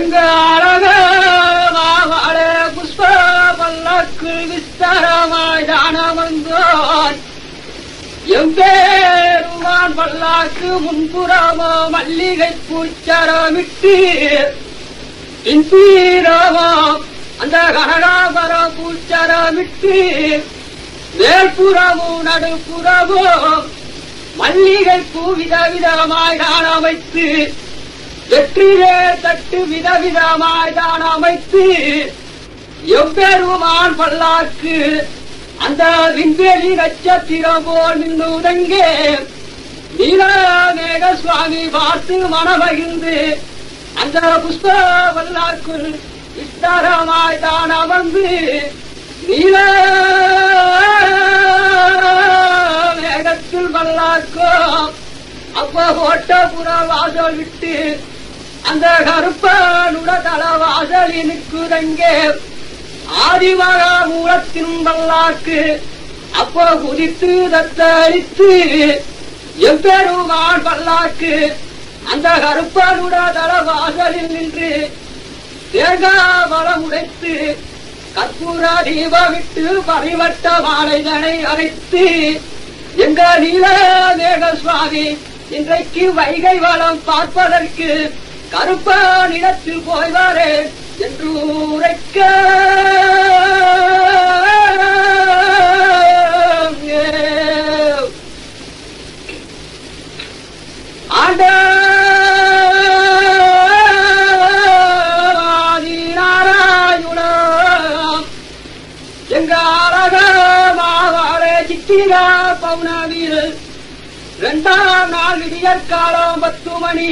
எங்க அழக புஷ்ப பல்லக்கு விஸ்தாரமாய் தானமந்தோன் எம்பேருமான் பல்லாக்கு முன்புறமோ மல்லிகை பூச்சரமிட்டு பின்பீரமோ அந்த கனகாபர பூச்சரமிட்டு மேல்புறமும் நடுப்புறமும் மல்லிகை பூ விதவிதமாய் தான் அமைத்து வெற்றிலே தட்டு விதவிதமாய் தான் அமைத்து எவ்வெருமான் பல்லாக்கு அந்த விண்வெளி நட்சத்திரம் போல் நின்றுதங்கே. நீலமேக சுவாமி பார்த்து மனமகிழ்ந்து அந்த புஷ்ப வல்லாக்குள் விஸ்தாரமாய் தான் அமர்ந்து நீல மேகத்தில் வல்லாக்கோ அப்ப கோட்டபுர வாசல் விட்டு அந்த கருப்பனுட தல வாசலில் ஆதிமகா மூலத்தின் பல்லாக்கு அப்போ குதித்து தத்தளித்து எம்பெருமான் பல்லாக்கு அந்த கருப்பனுட தல வாசலில் நின்று தேங்காவளம் உடைத்து கற்பூர தீபமிட்டு பரிவட்ட மாலைதனை அரைத்து எங்க நீலமேக சுவாமி இன்றைக்கு வைகை வளம் பார்ப்பதற்கு கருப்பானிடத்தில் போய் வரே என்று உரைக்க. ஆண்டாராயுணம் சித்திரா பௌர்ணமியில் இரண்டாம் நாள் விடியற்காலம் பத்து மணி.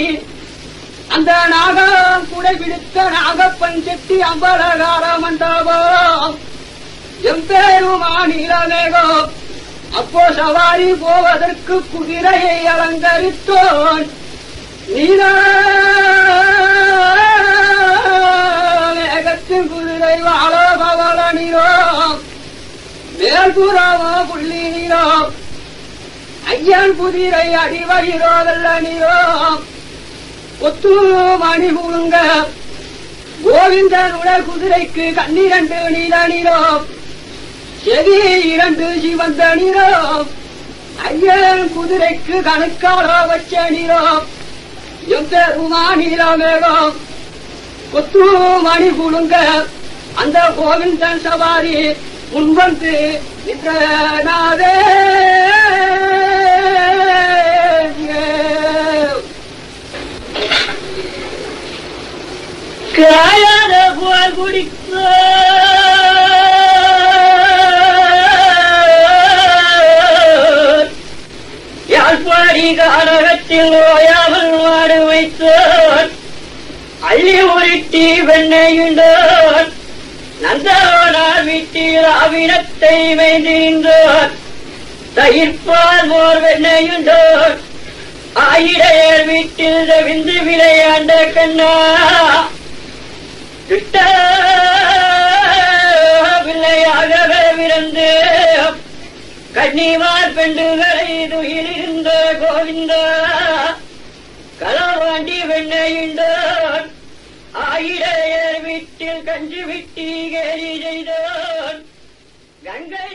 அந்த நாகம் குடை விடுத்த நாகப்பன் செட்டி அம்பலகார மண்டபம் எம்பேருமானிலமேகம் அப்போ சவாரி போவதற்கு குதிரையை அலங்கரித்தோன். நீல மேகத்தின் குதிரை வாழ பவள நீரோ? மேல்புறமோ புள்ளி நீரோ? ஐயன் குதிரை அடிவழிரோ வெள்ள நீரம் கொத்து மணி பூருங்க கோவிந்தன் உடல் குதிரைக்கு கண்ணிரண்டு நீல செவி இரண்டு சிவந்த நீரோ ஐயன் குதிரைக்கு கணுக்கால வச்ச நீரம் எம்பெருமா நீலமேகம். கொத்து மணி குழுங்க அந்த கோவிந்தன் சவாரி முன்வந்து நின்றனாதே. காயாத புகழ் குடிக்க யாழ்ப்பாடி காலகத்தில் ஓயாமல் மாடு வைத்தோன் அள்ளி உருட்டி வெண்ணையுண்டோன் நந்தவனார் வீட்டில் அவினத்தை வைந்திருந்தோன் தயிர்ப்பால் மோர் வெண்ணையுண்டோன் ஆயிடையர் வீட்டில் விந்து விளையாண்ட கண்ணா. பிள்ளையாகவே விரந்து கன்னிமார் பெண்டுகளை துயிலிருந்த கோவிந்தா களவாண்டி வெண்ணையுண்டோன். ஆயிடையர் வீட்டில் கஞ்சி விட்டி கேலி செய்தோன். கங்கை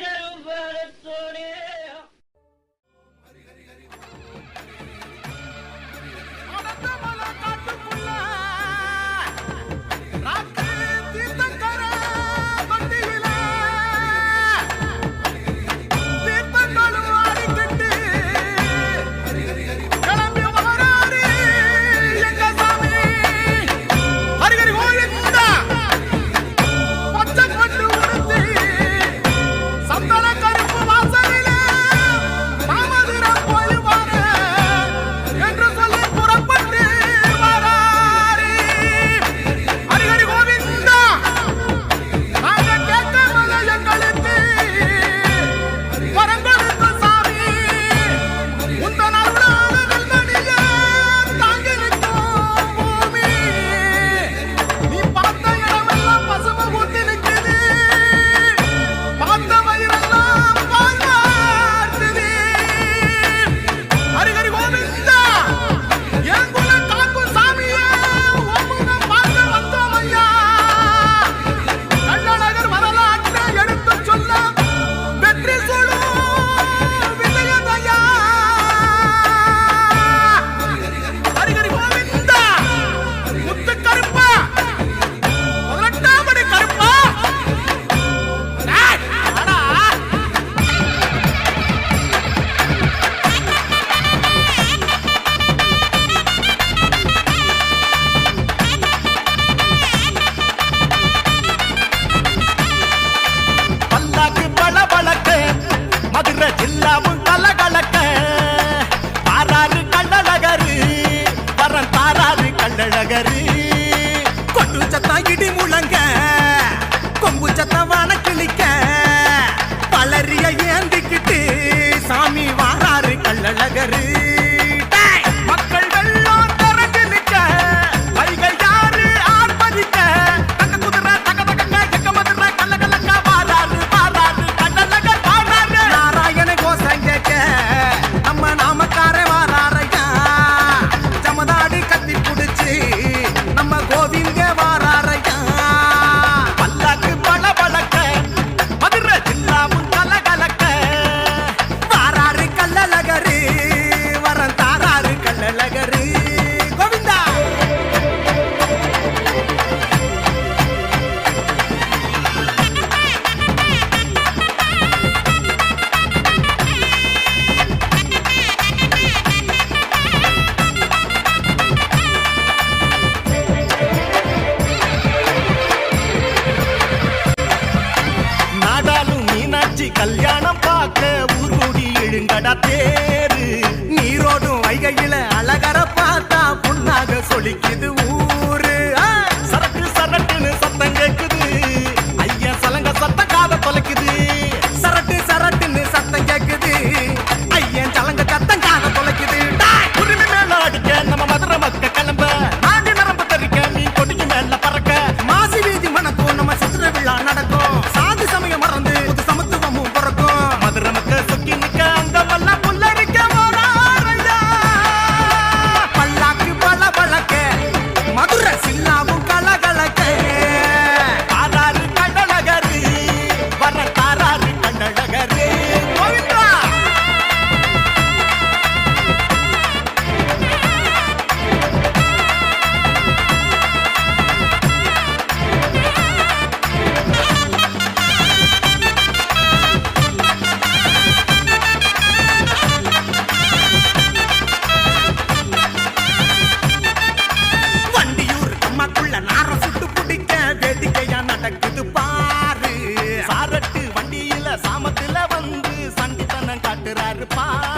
சத்தா இடி முழங்க. செஞ்சு கல்யாணம் பார்க்க ஊர்கூடி எழுங்கடா தேரு. நீரோடும் வைகையில அழகர பார்த்தா புண்ணாக சொலிக்குது ஊர். the.